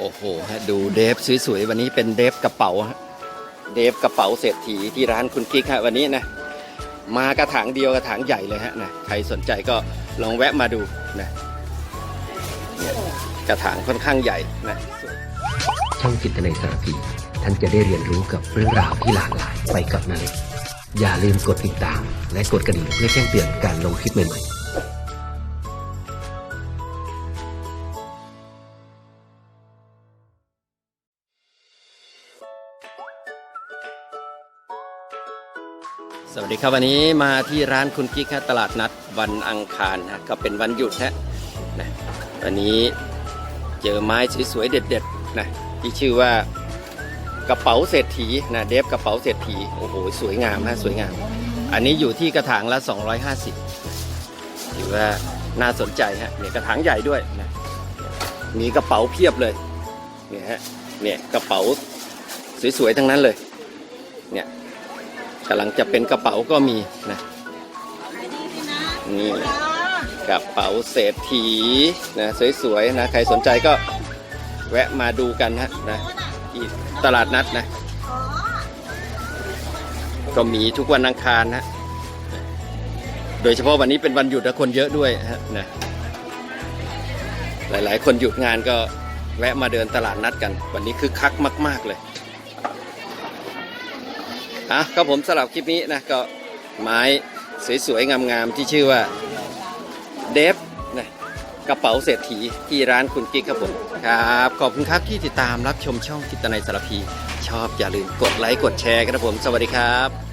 โอ้โหฮะดูเดฟสวยๆวันนี้เป็นเดฟกระเป๋าเดฟกระเป๋าเศรษฐีที่ร้านคุณกิ๊กฮะวันนี้นะมากระถางเดียวกระถางใหญ่เลยฮะนะใครสนใจก็ลองแวะมาดูนะเนี่ยกระถางค่อนข้างใหญ่นะช่องจิตในสารพีท่านจะได้เรียนรู้กับเรื่องราวที่หลากหลายไปกับนาเล็กอย่าลืมกดติดตาม และกดกระดิ่งเพื่อแจ้งเตือนการลงคลิปใหม่ๆ สวัสดีครับวันนี้มาที่ร้านคุณกิ๊กฮะตลาดนัดวันอังคารนะก็เป็นวันหยุดฮะนะวันนี้เจอไม้สวยๆเด็ดๆนะที่ชื่อว่ากระเป๋าเศรษฐีนะเดฟกระเป๋าเศรษฐีโอ้โหสวยงามฮะสวยงาม อันนี้อยู่ที่กระถางละ 250ถือว่าน่าสนใจฮะเนี่ยกระถางใหญ่ด้วยนะมีกระเป๋าเพียบเลยเนี่ยฮะเนี่ยกระเป๋าสวยๆทั้งนั้นเลยเนี่ย กำลังจะเป็นกระเป๋าก็มีนะนี่กระเป๋าเศรษฐีนะสวยๆนะใครสนใจก็แวะมาดูกันฮะนะที่ตลาดนัดนะ ก็มีทุกวันอังคารนะโดยเฉพาะวันนี้เป็นวันหยุดและคนเยอะด้วยฮะนะหลายๆ คนหยุดงานก็แวะมาเดินตลาดนัดกัน วันนี้คือคักมาก ๆ เลย อะก็ผมสลับคลิปนี้นะก็ไม้สวยๆงามๆที่ชื่อว่าเดฟนะกระเป๋าเศรษฐีที่ร้านคุณกิ๊กครับผมครับ ขอบคุณครับที่ติดตามรับชมช่องจิตนาสารพี ชอบอย่าลืมกดไลค์กดแชร์ครับผม สวัสดีครับ